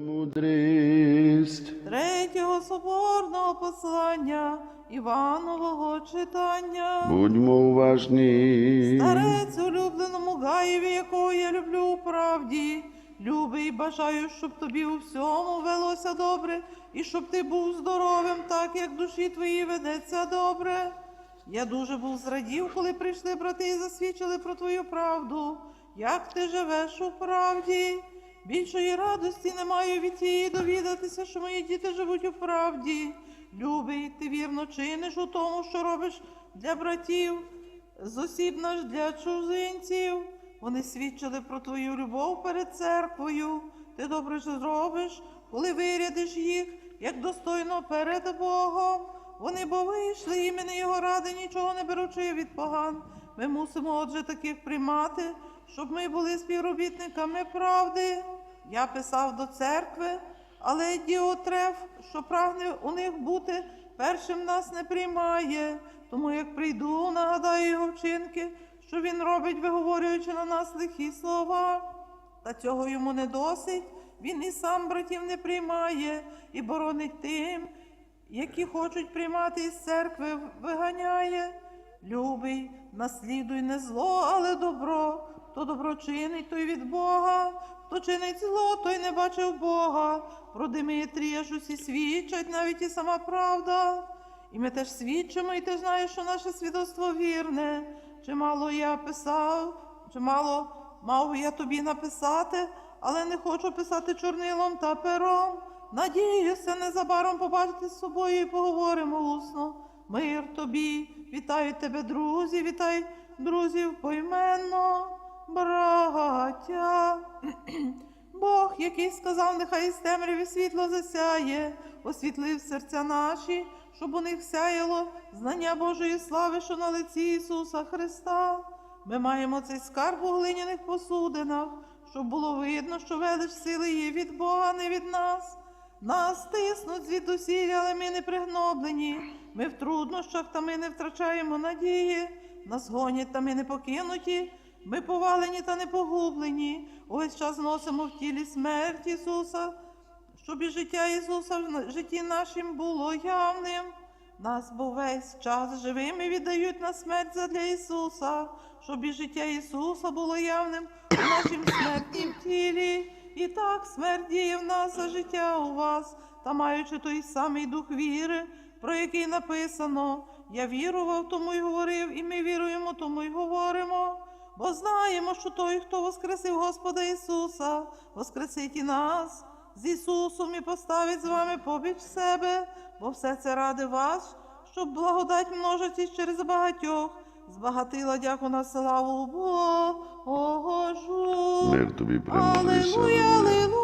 Мудрість. Третього соборного послання Іванового читання. Будьмо уважні. Старець улюбленому Гаєві, якого я люблю у правді. Любий, бажаю, щоб тобі у всьому велося добре, і щоб ти був здоровим, так як душі твої ведеться добре. Я дуже був зрадів, коли прийшли брати і засвідчили про твою правду, як ти живеш у правді. Більшої радості не маю від тієї довідатися, що мої діти живуть у правді. Любий, ти вірно чиниш у тому, що робиш для братів, з осіб наш для чужинців. Вони свідчили про твою любов перед церквою. Ти добре зробиш, коли вирядиш їх, як достойно перед Богом. Вони бо вийшли імені Його ради, нічого не беручи від поган. Ми мусимо, отже, таких приймати, щоб ми були співробітниками правди. Я писав до церкви, але Діотреф, що прагне у них бути, першим нас не приймає. Тому як прийду, нагадаю його вчинки, що він робить, виговорюючи на нас лихі слова. Та цього йому не досить. Він і сам братів не приймає і боронить тим, які хочуть приймати із церкви, виганяє. Любий, наслідуй не зло, але добро. Хто добро чинить, той від Бога, хто чинить зло, той не бачив Бога. Про Димитрія ж усі свідчать, навіть і сама правда. І ми теж свідчимо, і ти знаєш, що наше свідоцтво вірне. Чимало я писав, чимало мав я тобі написати, але не хочу писати чорнилом та пером. Надіюся, незабаром побачити з собою і поговоримо усно. Мир тобі, вітаю тебе, друзі, вітай друзів поіменно, браття. Бог, який сказав, нехай із темряві світло засяє, освітлив серця наші, щоб у них сяяло знання Божої слави, що на лиці Ісуса Христа. Ми маємо цей скарб у глиняних посудинах, щоб було видно, що велич сили є від Бога, не від нас. Нас тиснуть звідусіль, але ми не пригноблені. Ми в труднощах, та ми не втрачаємо надії. Нас гонять, та ми не покинуті. Ми повалені та не погублені. Увесь час носимо в тілі смерть Ісуса, щоб і життя Ісуса в житті нашим було явним. Нас бо весь час живими віддають на смерть задля Ісуса, щоб і життя Ісуса було явним у нашім смертнім тілі. І так смерть діє в нас, а життя у вас, та маючи той самий дух віри, про який написано, я вірував, тому й говорив, і ми віруємо, тому й говоримо. Бо знаємо, що той, хто воскресив Господа Ісуса, воскресить і нас з Ісусом і поставить з вами побіч себе, бо все це ради вас, щоб благодать множитись через багатьох, збагатила дяку на славу Божу. Мир тобі аллилуйя.